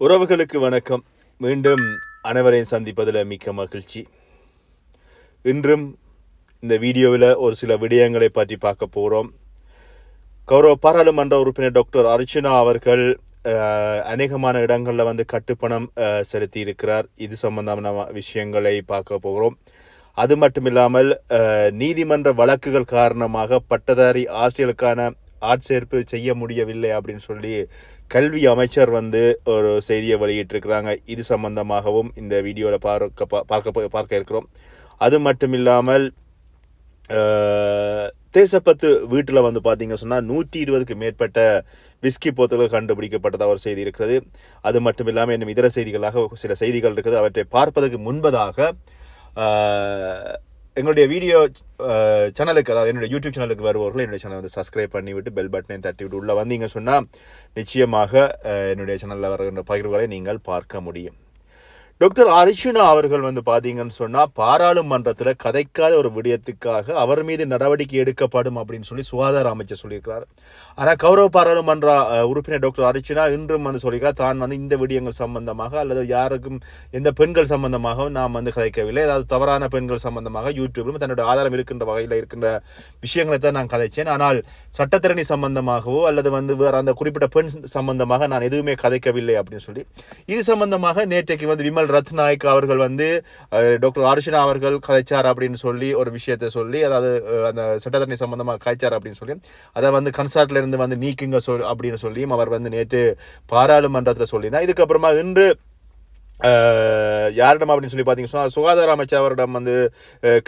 உறவுகளுக்கு வணக்கம். மீண்டும் அனைவரையும் சந்திப்பதில் மிக்க மகிழ்ச்சி. இன்றும் இந்த வீடியோவில் ஒரு சில விடயங்களை பற்றி பார்க்க போகிறோம் கௌரவ பாராளுமன்ற உறுப்பினர் டாக்டர் அர்ச்சனா அவர்கள் அநேகமான இடங்களில் வந்து கட்டுப்பணம் செலுத்தி இருக்கிறார் இது சம்பந்தமான விஷயங்களை பார்க்க போகிறோம். அது மட்டும் இல்லாமல் நீதிமன்ற வழக்குகள் காரணமாக பட்டதாரி ஆசிரியர்களுக்கான ஆட்சேர்ப்பு செய்ய முடியவில்லை அப்படின்னு சொல்லி கல்வி அமைச்சர் வந்து ஒரு செய்தியை வெளியிட்டிருக்கிறாங்க. இது சம்பந்தமாகவும் இந்த வீடியோவில் பார்க்க பார்க்க பார்க்க இருக்கிறோம். அது மட்டும் இல்லாமல் தேசப்பத்து வீட்டில் வந்து பார்த்தீங்க சொன்னால் நூற்றி இருபதுக்கு மேற்பட்ட விஸ்கி போத்தல்கள் கண்டுபிடிக்கப்பட்டதாக ஒரு செய்தி இருக்கிறது. அது மட்டும் இல்லாமல் இன்னும் இதர செய்திகளாக சில செய்திகள் இருக்குது. அவற்றை பார்ப்பதற்கு முன்பதாக எங்களுடைய வீடியோ சேனலுக்கு அதாவது என்னுடைய யூடியூப் சேனலுக்கு வருபவர்கள் என்னுடைய சேனலை வந்து சப்ஸ்கிரைப் பண்ணிவிட்டு பெல் பட்டனையும் தட்டி விட்டு உள்ளே வந்தீங்க சொன்னால் நிச்சயமாக என்னுடைய சேனலில் வருகின்ற பகிர்வுகளை நீங்கள் பார்க்க முடியும். டாக்டர் அர்ச்சுனா அவர்கள் வந்து பார்த்தீங்கன்னு சொன்னால் பாராளுமன்றத்தில் கதைக்காத ஒரு விடயத்துக்காக அவர் மீது நடவடிக்கை எடுக்கப்படும் அப்படின்னு சொல்லி சுகாதார அமைச்சர் சொல்லியிருக்கிறார். ஆனால் கௌரவ பாராளுமன்ற உறுப்பினர் டாக்டர் அர்ச்சுனா இன்றும் வந்து சொல்லியிருக்கார் தான் வந்து இந்த விடயங்கள் சம்பந்தமாக அல்லது யாருக்கும் எந்த பெண்கள் சம்பந்தமாகவும் நாம் வந்து கதைக்கவில்லை. அதாவது தவறான பெண்கள் சம்பந்தமாக யூடியூபிலும் தன்னுடைய ஆதாரம் இருக்கின்ற வகையில் இருக்கின்ற விஷயங்களை தான் நான் கதைச்சேன். ஆனால் சட்டத்திறனி சம்பந்தமாகவோ அல்லது வந்து வேறு அந்த குறிப்பிட்ட பெண் சம்பந்தமாக நான் எதுவுமே கதைக்கவில்லை அப்படின்னு சொல்லி. இது சம்பந்தமாக நேற்றைக்கு வந்து விமல் ரத்நாயக் அவர்கள் வந்து டாக்டர் அர்ஷனா அவர்கள் கதைச்சார் அப்படின்னு சொல்லி ஒரு விஷயத்தை சொல்லி அதாவது அந்த சட்டத்தரணி சம்பந்தமாக கதைச்சார் அப்படின்னு சொல்லி அதை வந்து கன்சர்ட்ல இருந்து வந்து நீக்குங்க சொல் அப்படின்னு சொல்லியும் அவர் வந்து நேற்று பாராளுமன்றத்தில் சொல்லியிருந்தார். இதுக்கப்புறமா இன்று யாரிடம் அப்படின்னு சொல்லி பார்த்தீங்க சொன்னால் சுகாதார அமைச்சர் அவரிடம் வந்து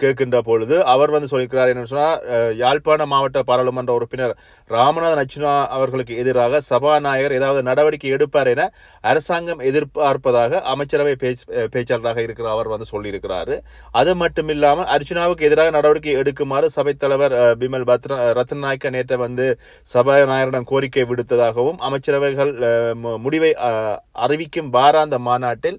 கேட்கின்ற பொழுது அவர் வந்து சொல்லியிருக்கிறார் என்னன்னு சொன்னால் யாழ்ப்பாண மாவட்ட பாராளுமன்ற உறுப்பினர் ராமநாதன் அச்சுனா அவர்களுக்கு எதிராக சபாநாயகர் ஏதாவது நடவடிக்கை எடுப்பார் என அரசாங்கம் எதிர்பார்ப்பதாக அமைச்சரவை பேச்சு பேச்சாளராக இருக்கிற அவர் வந்து சொல்லியிருக்கிறாரு. அது மட்டும் இல்லாமல் அர்ச்சுனாவுக்கு எதிராக நடவடிக்கை எடுக்குமாறு சபைத் தலைவர் பிமல் பத்ர ரத்னநாயக்க நேற்றை நேற்று வந்து சபாநாயகரிடம் கோரிக்கை விடுத்ததாகவும் அமைச்சரவைகள் மு- முடிவை அறிவிக்கும் வாராந்த மாநாட்டில்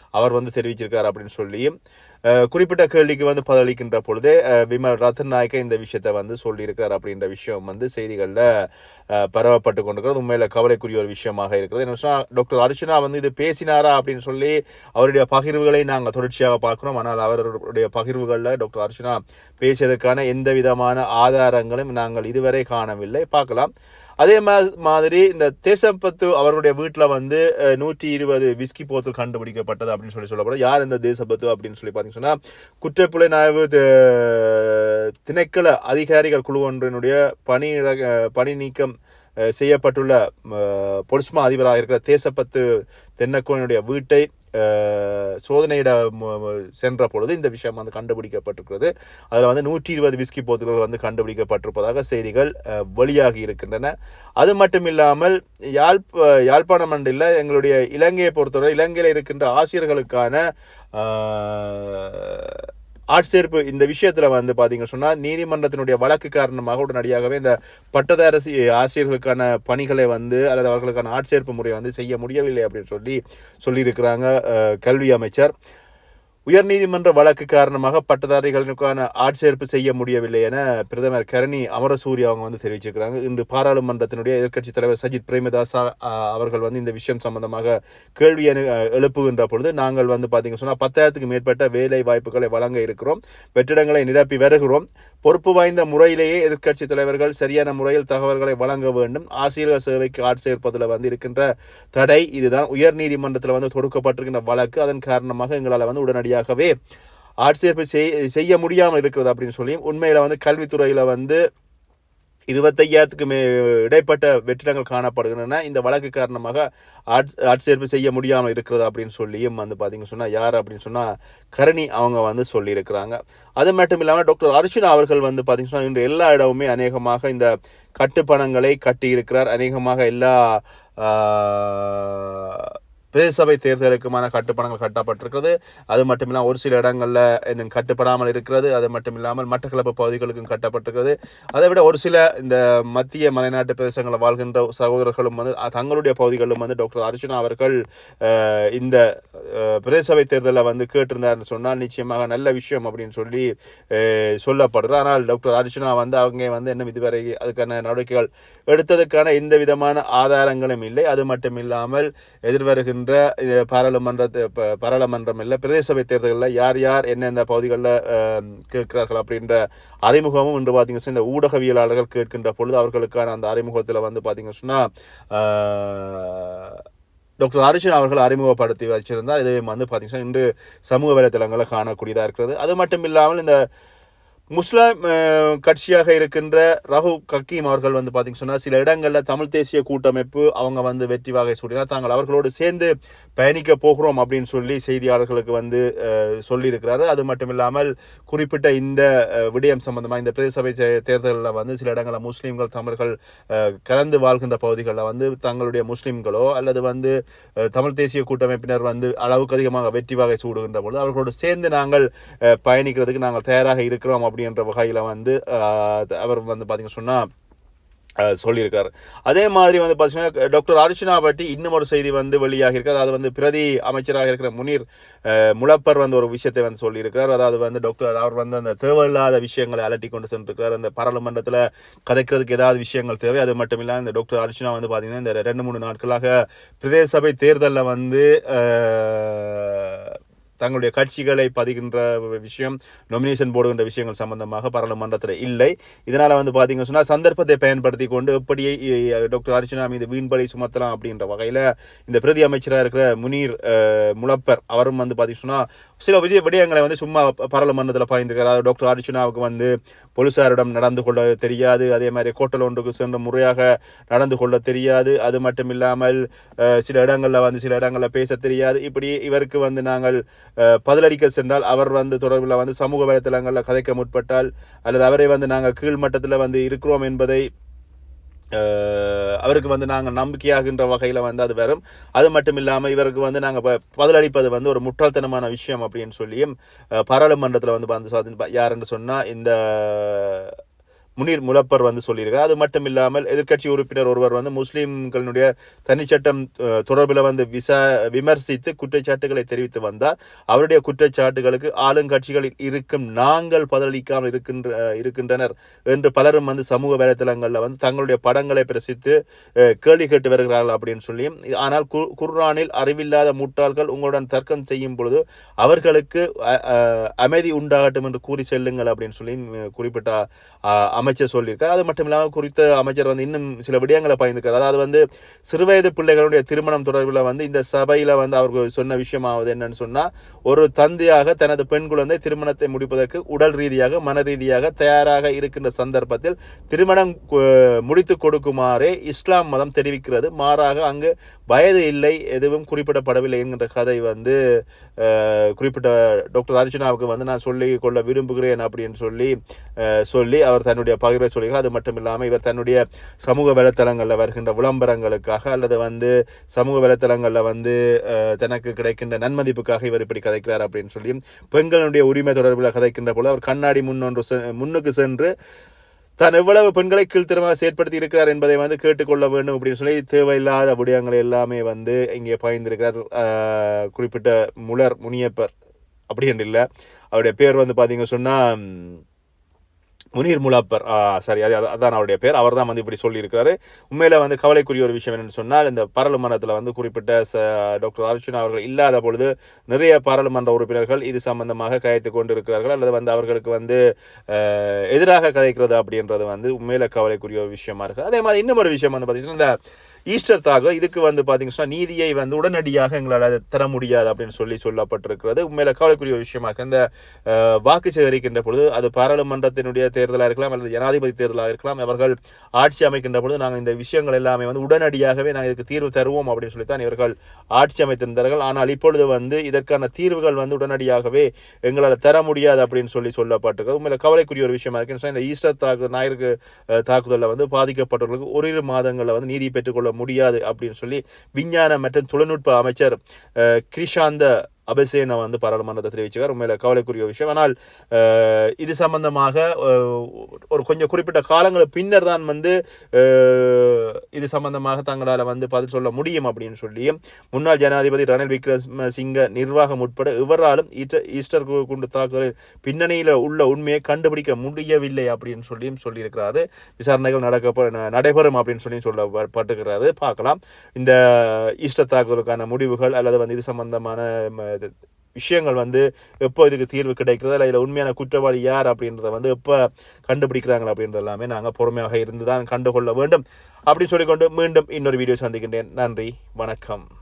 அவர் வந்து தெரிவிச்சிருக்கார் அப்படின்னு சொல்லியும் குறிப்பிட்ட கேள்விக்கு வந்து பதிலளிக்கின்ற பொழுதே விமல் ரத்தன் நாயக்க இந்த விஷயத்தை வந்து சொல்லியிருக்கார் அப்படின்ற விஷயம் வந்து செய்திகளில் பரவப்பட்டு கொண்டிருக்கிறது. உண்மையில் கவலைக்குரிய ஒரு விஷயமாக இருக்கிறது. என்ன சொன்னால் டாக்டர் அர்ச்சனா வந்து இது பேசினாரா அப்படின்னு சொல்லி அவருடைய பகிர்வுகளை நாங்கள் தொடர்ச்சியாக பார்க்குறோம். ஆனால் அவருடைய பகிர்வுகளில் டாக்டர் அர்ச்சனா பேசியதற்கான எந்த விதமான ஆதாரங்களும் நாங்கள் இதுவரை காணவில்லை. பார்க்கலாம். அதே மாதிரி இந்த தேசப்பத்து அவருடைய வீட்டில் வந்து நூற்றி இருபது விஸ்கி போத்தல் கண்டுபிடிக்கப்பட்டது அப்படின்னு சொல்லி சொல்லப்படும் யார் இந்த தேசபத்து அப்படின்னு சொல்லி பார்த்தீங்கன்னா சொன்னால் குற்றப்புலனாய்வு திணைக்கள அதிகாரிகள் குழு ஒன்றினுடைய பணி பணி நீக்கம் செய்யப்பட்டுள்ள பொலிஸ்மா அதிபராக இருக்கிற தேசப்பத்து தென்னக்கோனுடைய வீட்டை சோதனையிட சென்ற பொழுது இந்த விஷயம் வந்து கண்டுபிடிக்கப்பட்டிருக்கிறது. அதில் வந்து நூற்றி இருபது விஸ்கி போத்துகள் வந்து கண்டுபிடிக்கப்பட்டிருப்பதாக செய்திகள் வெளியாகி இருக்கின்றன. அது மட்டும் இல்லாமல் யாழ்ப் யாழ்ப்பாண மண்டலில் எங்களுடைய இலங்கையை பொறுத்தவரை இலங்கையில் இருக்கின்ற ஆசிரியர்களுக்கான ஆட்சேர்ப்பு இந்த விஷயத்தில் வந்து பார்த்தீங்க சொன்னால் நீதிமன்றத்தினுடைய வழக்கு காரணமாக உடனடியாகவே இந்த பட்டதாரசி ஆசிரியர்களுக்கான பணிகளை வந்து அல்லது அவர்களுக்கான ஆட்சேர்ப்பு முறையை வந்து செய்ய முடியவில்லை அப்படின்னு சொல்லி சொல்லியிருக்கிறாங்க கல்வி அமைச்சர். உயர்நீதிமன்ற வழக்கு காரணமாக பட்டதாரிகளுக்கான ஆட்சேர்ப்பு செய்ய முடியவில்லை என பிரதமர் கரணி அமரசூரி அவங்க வந்து தெரிவிச்சிருக்கிறாங்க. இன்று பாராளுமன்றத்தினுடைய எதிர்க்கட்சித் தலைவர் சஜித் பிரேமதாசா அவர்கள் வந்து இந்த விஷயம் சம்பந்தமாக கேள்வி எழுப்புகின்ற பொழுது நாங்கள் வந்து பார்த்தீங்க சொன்னால் பத்தாயிரத்துக்கு மேற்பட்ட வேலை வாய்ப்புகளை வழங்க இருக்கிறோம். வெற்றிடங்களை நிரப்பி வருகிறோம். பொறுப்பு வாய்ந்த முறையிலேயே எதிர்க்கட்சி தலைவர்கள் சரியான முறையில் தகவல்களை வழங்க வேண்டும். ஆசிரியர் சேவைக்கு ஆட்சேர்ப்பதில் வந்து இருக்கின்ற தடை இதுதான். உயர்நீதிமன்றத்தில் வந்து தொடுக்கப்பட்டிருக்கின்ற வழக்கு. அதன் காரணமாக எங்களால் வந்து உடனடியாக உடனடியாகவே ஆட்சேர்ப்பு செய் செய்ய முடியாமல் இருக்கிறது அப்படின்னு சொல்லி உண்மையில் வந்து கல்வித்துறையில் வந்து இருபத்தையாயிரத்துக்கு மே இடைப்பட்ட வெற்றிடங்கள் காணப்படுகின்றன. இந்த வழக்கு காரணமாக ஆட் ஆட்சேர்ப்பு செய்ய முடியாமல் இருக்கிறது அப்படின்னு சொல்லியும் வந்து பார்த்தீங்க சொன்னால் யார் அப்படின்னு சொன்னால் கரணி அவங்க வந்து சொல்லியிருக்கிறாங்க. அது மட்டும் இல்லாமல் டாக்டர் அர்ஜுனா அவர்கள் வந்து பார்த்தீங்கன்னா சொன்னால் இன்று எல்லா இடமுமே அநேகமாக இந்த கட்டுப்பணங்களை கட்டியிருக்கிறார். அநேகமாக எல்லா ஆஹ், பிரதேச சபை தேர்தலுக்குமான கட்டுப்பணங்கள் கட்டப்பட்டிருக்கிறது. அது மட்டும் இல்லாமல் ஒரு சில இடங்களில் இன்னும் கட்டுப்படாமல் இருக்கிறது. அது மட்டும் இல்லாமல் மட்டக்களப்பு பகுதிகளுக்கும் கட்டப்பட்டிருக்கிறது. அதை விட ஒரு சில இந்த மத்திய மலைநாட்டு பிரதேசங்களில் வாழ்கின்ற சகோதரர்களும் வந்து தங்களுடைய பகுதிகளிலும் வந்து டாக்டர் அர்ஜுனா அவர்கள் இந்த அஹ், பிரதேச சபை தேர்தலில் வந்து கேட்டிருந்தார்னு சொன்னால் நிச்சயமாக நல்ல விஷயம் அப்படின்னு சொல்லி சொல்லப்படுறது ஆனால் டாக்டர் அர்ஜுனா வந்து அவங்க வந்து இன்னும் இதுவரை அதுக்கான நடவடிக்கைகள் எடுத்ததுக்கான எந்த விதமான ஆதாரங்களும் இல்லை. அது மட்டும் இல்லாமல் எதிர்வருகின்ற இருக்கின்ற பாராளுமன்ற பாராளுமன்றம் இல்லை பிரதேச சபை தேர்தலில் யார் யார் என்னென்ன பகுதிகளில் கேட்கிறார்கள் அப்படின்ற அறிமுகமும் இன்று பார்த்தீங்கன்னா இந்த ஊடகவியலாளர்கள் கேட்கின்ற பொழுது அவர்களுக்கான அந்த அறிமுகத்தில் வந்து பார்த்தீங்கன்னா சொன்னால் டாக்டர் அர்ஜுன் அவர்கள் அறிமுகப்படுத்தி வச்சிருந்தார். இது வந்து பார்த்தீங்கன்னா இன்று சமூக வலைத்தளங்களில் காணக்கூடியதாக இருக்கிறது. அது மட்டும் இல்லாமல் இந்த முஸ்லாம் கட்சியாக இருக்கின்ற ரகு கக்கீம் அவர்கள் வந்து பார்த்திங்க சொன்னால் சில இடங்களில் தமிழ் தேசிய கூட்டமைப்பு அவங்க வந்து வெற்றி வகை சூடினா தாங்கள் அவர்களோடு சேர்ந்து பயணிக்க போகிறோம் அப்படின்னு சொல்லி செய்தியாளர்களுக்கு வந்து சொல்லியிருக்கிறாரு. அது மட்டும் இல்லாமல் குறிப்பிட்ட இந்த விடயம் சம்பந்தமாக இந்த பிரதேச சபை தே- தேர்தலில் வந்து சில இடங்களில் முஸ்லீம்கள் தமிழர்கள் கலந்து வாழ்கின்ற பகுதிகளில் வந்து தங்களுடைய முஸ்லீம்களோ அல்லது வந்து தமிழ் தேசிய கூட்டமைப்பினர் வந்து அளவுக்கு அதிகமாக வெற்றி வகை சூடுகின்ற பொழுது அவர்களோடு சேர்ந்து நாங்கள் பயணிக்கிறதுக்கு நாங்கள் தயாராக இருக்கிறோம் அப்படின்ற வகையில் வந்து அவர் வந்து பார்த்திங்க சொன்னால் சொல்லியிருக்காரு. அதே மாதிரி வந்து பார்த்தீங்கன்னா டாக்டர் அர்ச்சனா பற்றி இன்னும் ஒரு செய்தி வந்து வெளியாக இருக்கு அதாவது வந்து பிரதி அமைச்சராக இருக்கிற முனீர் முளப்பர் வந்து ஒரு விஷயத்தை வந்து சொல்லியிருக்கிறார். அதாவது வந்து டாக்டர் அவர் வந்து அந்த தேவையில்லாத விஷயங்களை அலட்டி கொண்டு சென்றிருக்கிறார். அந்த பாராளுமன்றத்தில் கதைக்கிறதுக்கு ஏதாவது விஷயங்கள் தேவை அது மட்டும் இல்லாமல் இந்த டாக்டர் அர்ச்சனா வந்து பார்த்தீங்கன்னா இந்த ரெண்டு மூணு நாட்களாக பிரதேச சபை தேர்தலில் வந்து தங்களுடைய கட்சிகளை பதிகின்ற விஷயம் நொமினேஷன் போடுகின்ற விஷயங்கள் சம்பந்தமாக பாராளுமன்றத்தில் இல்லை. இதனால் வந்து பார்த்தீங்கன்னு சொன்னால் சந்தர்ப்பத்தை பயன்படுத்தி கொண்டு எப்படி டாக்டர் அர்ச்சனா மீது வீண்பலி சுமத்தலாம் அப்படின்ற வகையில் இந்த பிரதி அமைச்சராக இருக்கிற முனீர் அஹ், முலப்பர் அவரும் வந்து பார்த்தீங்கன்னா சொன்னா, சில விஜய விடயங்களை வந்து சும்மா பாராளுமன்றத்தில் பாய்ந்திருக்கிறார் டாக்டர் அர்ச்சனாவுக்கு வந்து போலீசாரிடம் நடந்து கொள்ள தெரியாது. அதே மாதிரி கோட்டல் ஒன்றுக்கு சென்று முறையாக நடந்து கொள்ள தெரியாது. அது மட்டும் இல்லாமல் சில இடங்களில் வந்து சில இடங்களில் பேச தெரியாது. இப்படி இவருக்கு வந்து நாங்கள் பதிலளிக்க சென்றால் அவர் வந்து தொடர்பில் வந்து சமூக வலைத்தளங்களில் கதைக்க முற்பட்டால் அல்லது அவரை வந்து நாங்கள் கீழ்மட்டத்தில் வந்து இருக்கிறோம் என்பதை அவருக்கு வந்து நாங்கள் நம்பிக்கையாகின்ற வகையில் வந்து அது வரும். அது மட்டும் இல்லாமல் இவருக்கு வந்து நாங்கள் ப- பதிலளிப்பது வந்து ஒரு முட்டாள்தனமான விஷயம் அப்படின்னு சொல்லியும் பாராளுமன்றத்தில் வந்து வந்து சாதி- யாருன்னு சொன்னால் இந்த முனீர் முலப்பர் வந்து சொல்லியிருக்கார். அது மட்டும் இல்லாமல் எதிர்க்கட்சி உறுப்பினர் ஒருவர் வந்து முஸ்லீம்களுடைய தனிச்சட்டம் தொடர்பில் வந்து விசா விமர்சித்து குற்றச்சாட்டுகளை தெரிவித்து வந்தார். அவருடைய குற்றச்சாட்டுகளுக்கு ஆளுங்கட்சிகளில் இருக்கும் நாங்கள் பதிலளிக்காமல் இருக்கின்ற இருக்கின்றனர் என்று பலரும் வந்து சமூக வலைதளங்களில் வந்து தங்களுடைய படங்களை பிரசித்து கேள்வி கேட்டு வருகிறார்கள் அப்படின்னு சொல்லியும் ஆனால் கு- குர்ஆனில் அறிவில்லாத முட்டாள்கள் உங்களுடன் தர்க்கம் செய்யும் பொழுது அவர்களுக்கு அமைதி உண்டாகட்டும் என்று கூறி செல்லுங்கள் அப்படின்னு சொல்லி குறிப்பிட்ட அமை அமைச்சர் சொல்லியிருக்கார். அது மட்டும் இல்லாமல் குறித்த அமைச்சர் வந்து இன்னும் சில விடயங்களை பயந்துக்கார் அதாவது வந்து சிறுவயது பிள்ளைகளுடைய திருமணம் தொடர்பில் வந்து இந்த சபையில் வந்து அவர்கள் சொன்ன விஷயமாவது என்னன்னு சொன்னால் ஒரு தந்தையாக தனது பெண் குழந்தை திருமணத்தை முடிப்பதற்கு உடல் ரீதியாக மன ரீதியாக தயாராக இருக்கின்ற சந்தர்ப்பத்தில் திருமணம் முடித்து கொடுக்குமாறே இஸ்லாம் மதம் தெரிவிக்கிறது. மாறாக அங்கு வயது இல்லை எதுவும் குறிப்பிடப்படவில்லை என்கின்ற கதை வந்து குறிப்பிட்ட டாக்டர் அர்ஜுனாவுக்கு வந்து நான் சொல்லி கொள்ள விரும்புகிறேன் அப்படின்னு சொல்லி சொல்லி அவர் தன்னுடைய பகிர்வை சொல்லியிருக்கார் அது மட்டும் இல்லாமல் இவர் தன்னுடைய சமூக வலைத்தளங்களில் வருகின்ற விளம்பரங்களுக்காக அல்லது வந்து சமூக வலைத்தளங்களில் வந்து தனக்கு கிடைக்கின்ற நன்மதிப்புக்காக இவர் இப்படி கதைக்கிறார் அப்படின்னு சொல்லி பெண்களுடைய உரிமை தொடர்பில் கதைக்கின்ற போல அவர் கண்ணாடி முன்னொன்று செ- முன்னுக்கு சென்று தான் எவ்வளவு பெண்களை கீழ்த்தரமாக செயற்படுத்தி இருக்கிறார் என்பதை வந்து கேட்டுக்கொள்ள வேண்டும் அப்படின்னு சொல்லி தேவையில்லாத விடயங்கள் எல்லாமே வந்து இங்கே பாய்ந்திருக்கிறார். குறிப்பிட்ட முலர் முனியப்பர். அப்படின்னு இல்லை. அவருடைய பேர் வந்து பார்த்தீங்க சொன்னால் முனீர் முலாப்பர் சாரி சரி அது அதான் அவருடைய பேர். அவர் தான் வந்து இப்படி சொல்லியிருக்கிறாரு. உண்மையில் வந்து கவலைக்குரிய ஒரு விஷயம் என்னென்னு சொன்னால் இந்த பாராளுமன்றத்தில் வந்து குறிப்பிட்ட ச டாக்டர் அர்ஜுனா அவர்கள் இல்லாத பொழுது நிறைய பாராளுமன்ற உறுப்பினர்கள் இது சம்பந்தமாக கதைத்து கொண்டிருக்கிறார்கள். அல்லது வந்து அவர்களுக்கு வந்து எதிராக கதைக்கிறது அப்படின்றது வந்து உண்மையில் கவலைக்குரிய ஒரு விஷயமா இருக்குது அதே மாதிரி இன்னும் ஒரு விஷயம் வந்து பார்த்தீங்கன்னா இந்த ஈஸ்டர் தாக இதுக்கு வந்து பார்த்தீங்கன்னா நீதியை வந்து உடனடியாக எங்களால் அதை தர முடியாது அப்படின்னு சொல்லி சொல்லப்பட்டிருக்கிறது. உண்மையில கவலைக்குரிய ஒரு விஷயமாக இந்த வாக்கு சேகரிக்கின்ற பொழுது அது பாராளுமன்றத்தினுடைய தேர்தலாக இருக்கலாம் அல்லது ஜனாதிபதி தேர்தலாக இருக்கலாம் அவர்கள் ஆட்சி அமைக்கின்ற பொழுது நாங்கள் இந்த விஷயங்கள் எல்லாமே வந்து உடனடியாகவே நாங்கள் இதுக்கு தீர்வு தருவோம் அப்படின்னு சொல்லித்தான் இவர்கள் ஆட்சி அமைத்திருந்தார்கள். ஆனால் இப்பொழுது வந்து இதற்கான தீர்வுகள் வந்து உடனடியாகவே எங்களால் தர முடியாது அப்படின்னு சொல்லி சொல்லப்பட்டிருக்கிறது. உண்மையில கவலைக்குரிய ஒரு விஷயமா இருக்குன்னு சொன்னால் இந்த ஈஸ்டர் தாக்கு ஞாயிற்கு தாக்குதலில் வந்து பாதிக்கப்பட்டவர்களுக்கு ஓரிரு மாதங்களில் வந்து நீதி பெற்றுக்கொள்ள முடியாது அப்படின்னு சொல்லி விஞ்ஞான மற்றும் தொழில்நுட்ப அமைச்சர் கிரிஷாந்த அபிஷேனை வந்து பாராளுமன்றத்தை தெரிவிச்சுக்கார் உண்மையில் கவலைக்குரிய விஷயம். ஆனால் இது சம்பந்தமாக ஒரு கொஞ்சம் குறிப்பிட்ட காலங்களுக்கு பின்னர் தான் வந்து இது சம்பந்தமாக தங்களால் வந்து பதில் சொல்ல முடியும் அப்படின்னு சொல்லி முன்னாள் ஜனாதிபதி ரணில் விக்ரமசிங்க நிர்வாகம் உட்பட இவராலும் ஈஸ்டர் ஈஸ்டர் கு- குண்டு தாக்குதலின் பின்னணியில் உள்ள உண்மையை கண்டுபிடிக்க முடியவில்லை அப்படின்னு சொல்லியும் சொல்லியிருக்கிறாரு. விசாரணைகள் நடக்க நடைபெறும் அப்படின்னு சொல்லி சொல்லப்பட்டிருக்கிறாரு பார்க்கலாம். இந்த ஈஸ்டர் தாக்குதலுக்கான முடிவுகள் அல்லது வந்து இது சம்பந்தமான விஷயங்கள் வந்து எப்போ இதுக்கு தீர்வு கிடைக்கிறது இல்லை இதில் உண்மையான குற்றவாளி யார் அப்படின்றத வந்து எப்போ கண்டுபிடிக்கிறாங்க அப்படின்றது எல்லாமே நாங்கள் பொறுமையாக இருந்து தான் கண்டுகொள்ள வேண்டும் அப்படின்னு சொல்லிக்கொண்டு மீண்டும் இன்னொரு வீடியோ சந்திக்கின்றேன். நன்றி வணக்கம்.